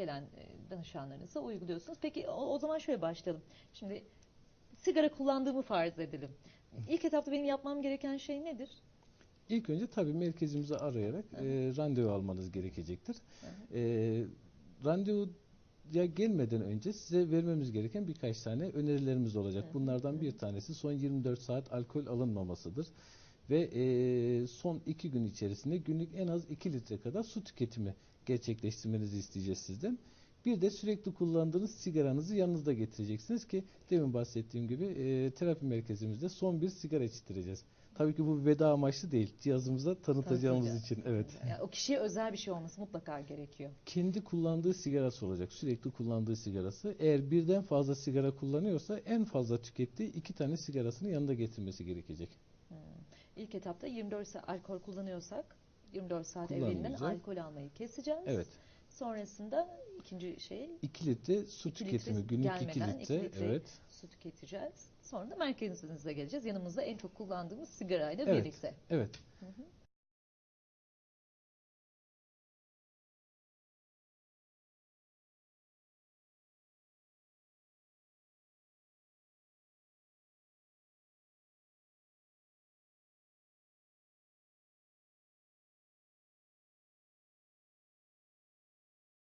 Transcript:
gelen e, danışanlarınıza uyguluyorsunuz. Peki o, o zaman şöyle başlayalım. Şimdi sigara kullandığımı farz edelim. İlk etapta benim yapmam gereken şey nedir? İlk önce tabii merkezimizi arayarak Hı. e, randevu almanız gerekecektir. Hı. E, randevuya gelmeden önce size vermemiz gereken birkaç tane önerilerimiz olacak. Bunlardan bir tanesi son 24 saat alkol alınmamasıdır. Ve e, son 2 gün içerisinde günlük en az 2 litre kadar su tüketimi gerçekleştirmenizi isteyeceğiz sizden. Bir de sürekli kullandığınız sigaranızı yanınızda getireceksiniz ki demin bahsettiğim gibi e, terapi merkezimizde son bir sigara içtireceğiz. Tabii ki bu veda amaçlı değil. Cihazımıza tanıtacağımız için. Evet. Yani o kişiye özel bir şey olması mutlaka gerekiyor. Kendi kullandığı sigarası olacak. Sürekli kullandığı sigarası. Eğer birden fazla sigara kullanıyorsa en fazla tükettiği iki tane sigarasını yanında getirmesi gerekecek. İlk etapta 24 saat alkol kullanıyorsak 24 saat evvelinden alkol almayı keseceğiz. Evet. Sonrasında ikinci şey 2 litre su İki tüketimi. litre Günlük 2 gelmeden litre. iki litre Evet. su tüketeceğiz. Sonra da merkezinize geleceğiz. Yanımızda en çok kullandığımız sigarayla Evet. birlikte. Evet. Hı hı.